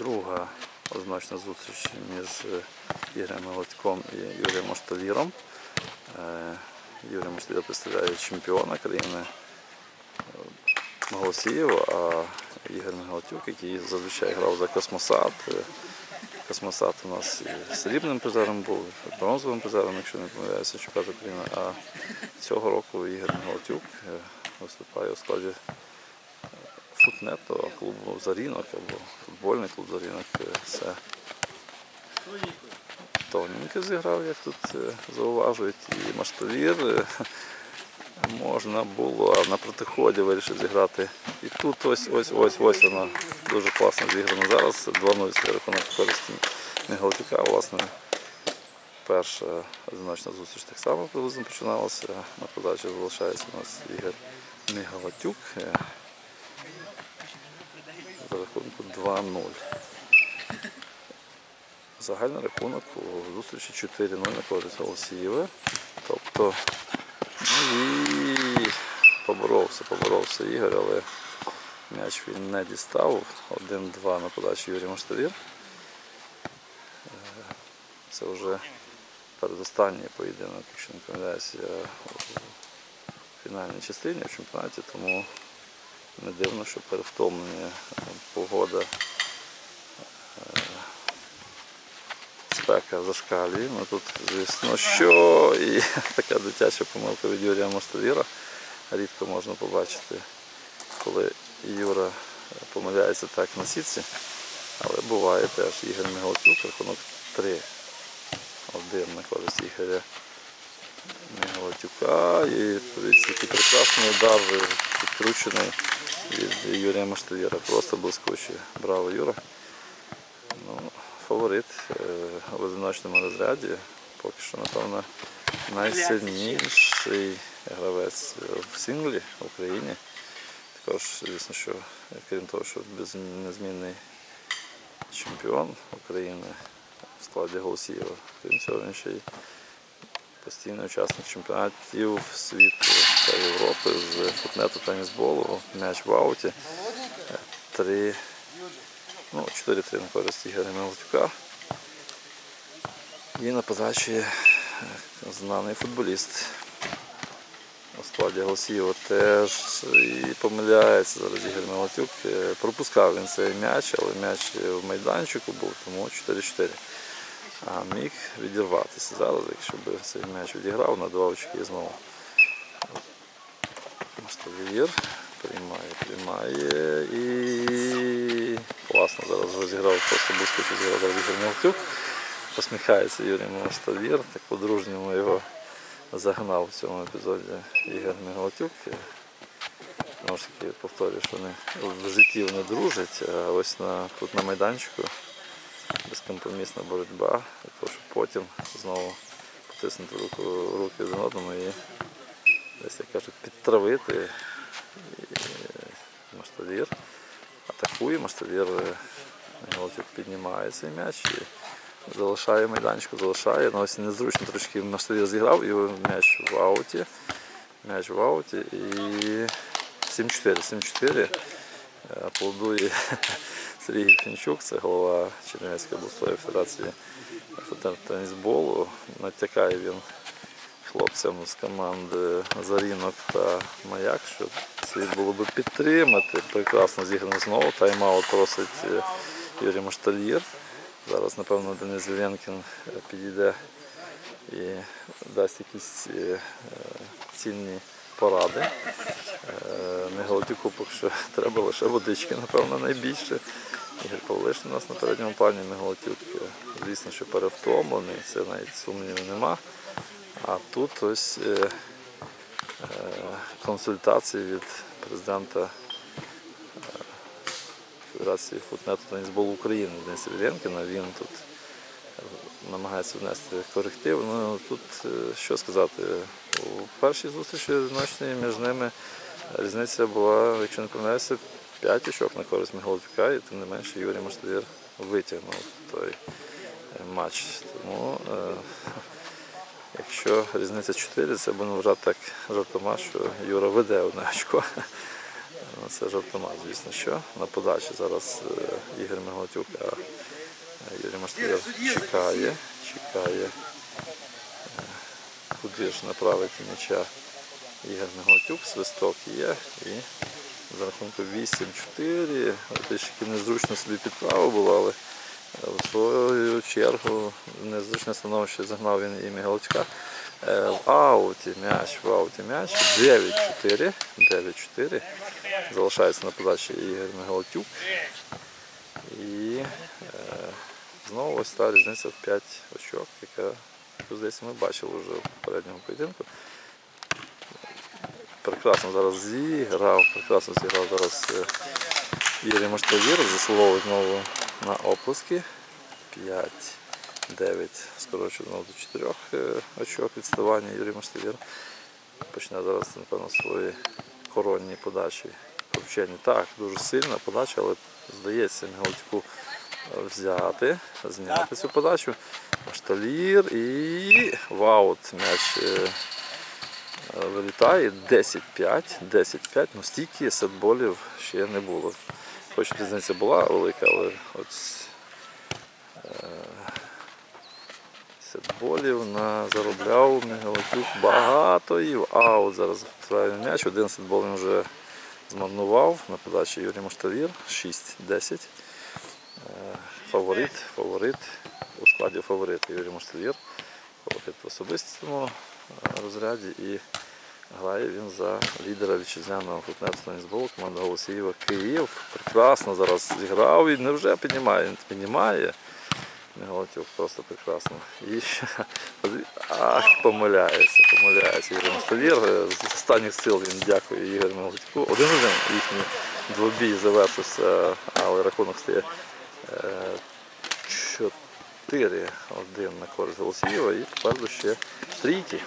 друга однозначна зустріч між е, Ігорем Голодьком і Юрієм Мошталіром. Е, Юрій Мошталір представляє чемпіона країни е, Голосіїв, а Ігор Мигалатюк, який зазвичай грав за Космосат. Е, Космосат у нас і срібним призером був, і бронзовим призером, якщо не помиляюся, чемпіонат України. А цього року Ігор Мигалатюк виступає у складі футнету клубу Зарінок або футбольний клуб Зарінок. Е, Це тоненько зіграв, як тут е, зауважують, і Маштовір. е, Можна було, а на протиході вирішив зіграти. І тут ось ось ось ось воно дуже класно зіграно зараз. 2-0 з рахунок користі Мігалатюка. Власне, перша одиночна зустріч так само приблизно починалася. На подачі залишається у нас Ігор Мігалатюк. Е, За рахунку 2-0. Загальний рахунок у зустрічі 4-0 на користь Голосієва. Тобто Ну і поборовся, поборовся Ігор, але м'яч він не дістав. 1-2 на подачі Юрій Маштовір. Е, Це вже передостанній поєдинок, якщо не помиляюся, у фінальній частині в чемпіонаті, тому не дивно, що перевтомлення е, погода е, спека зашкалює. Ну тут, звісно, що і така дитяча помилка від Юрія Мостовіра. Рідко можна побачити, коли Юра помиляється так на сітці. Але буває теж Ігор Мигалчук, рахунок 3. Один на користь Ігоря Мигалатюка. І подивіться, який прекрасний удар підкручений від Юрія Маштовіра. Просто блискучий. Браво, Юра. Ну, фаворит е, в одиночному розряді. Поки що, напевно, найсильніший гравець в синглі в Україні. Також, звісно, що крім того, що незмінний чемпіон України в складі Голосієва. Крім цього, він ще й постійний учасник чемпіонатів світу та Європи з футнету та нізболу, м'яч в ауті. Е, Три Ну, 4-3 на користь Ігоря Мелтюка. І на подачі е, знаний футболіст у складі Голосієва теж і помиляється зараз Ігор Мелтюк. Е, Пропускав він цей м'яч, але м'яч в майданчику був, тому 4-4. А міг відірватися зараз, якщо б цей м'яч відіграв на два очки знову. Маштовір приймає, приймає і класно зараз розіграв, просто блискуче зіграв Ігор Мілтюк. Посміхається Юрій Маштовір, так по-дружньому його загнав в цьому епізоді Ігор Мігалатюк. Знову ж таки повторюю, що вони в житті вони дружать, а ось на, тут на майданчику безкомпромісна боротьба, для того, щоб потім знову потиснути руку, руки один одному і десь, як кажуть, підтравити. І Маштовір атакує, Маштовір Голотюк піднімає цей м'яч і залишає майданчику, залишає. Ну, ось незручно трошки Маштовір зіграв, і м'яч в ауті. М'яч в ауті і 7-4. 7-4. Е, Аплодує Сергій Фінчук, це голова Чернівецької обласної федерації футболу. Натякає він хлопцям з команди Зарінок та Маяк, що слід було би підтримати. Прекрасно зіграно знову. Тайм-аут просить е, Юрій Маштальєр. Зараз, напевно, Денис Віленкін е, підійде і дасть якісь е, цінні поради. Е, Мегалотюку поки що треба лише водички, напевно, найбільше. Ігор Павлиш у нас на передньому плані Мегалотюк, е, звісно, що перевтомлений, це навіть сумнівів нема. А тут ось е, е, консультації від президента е, Федерації футнету та нізболу України Дениса Віленкіна. Він тут намагається внести коректив. Ну, тут що сказати, у першій зустрічі ночній між ними різниця була, якщо не помиляюся, 5 очок на користь Мігалотюка, і тим не менше Юрій Маштовір витягнув той е, матч. Тому е, Якщо різниця 4, це будемо вважати так жартома, що Юра веде одне очко. Ну, Це жартома, звісно, що. На подачі зараз е, Ігор Меглотюк, а Юрій Маштиєр чекає, чекає. Куди ж направити м'яча Ігор Меглотюк, свисток є. І за рахунку 8-4. Трішки незручно собі підправа була, але е, в свою чергу незручне становище загнав він і Мігалочка. Е, В ауті м'яч, в ауті м'яч. 9-4. 9-4. Залишається на подачі Ігор Мегалотюк. І е, знову ось та різниця в 5 очок, яка, здається, ми бачили вже в попередньому поєдинку. Прекрасно зараз зіграв, прекрасно зіграв зараз е, Ігор Маштавір, заслуговує знову на оплески. 5, 9, скорочує знову до 4 е, очок відставання Юрій Маштавір. Почне зараз, напевно, свої коронні подачі. Так, дуже сильна подача, але здається, Мігалатюку взяти, зняти цю подачу. Машталір і ваут м'яч. е, вилітає 10-5, 10-5, ну стільки сетболів ще не було. Хоч різниця була велика, але от е, сетболів на заробляв Мегалатюк багато і а от зараз грає м'яч, один сетбол він вже змарнував на подачі Юрій Моштавір, 6-10. Е, Фаворит, фаворит, у складі фаворит Юрій Моштавір. Фаворит в особистому е, розряді і грає він за лідера вітчизняного футнетного нізболу команда Голосіїва Київ. Прекрасно зараз зіграв і невже піднімає. Він піднімає. Галатюк просто прекрасно. І ах, помиляється, помиляється Ігор Мостовір. З останніх сил він дякує Ігорю Галатюку. Один-один їхній двобій завершився, але рахунок стає 4-1 на користь Голосієва і попереду ще трійки.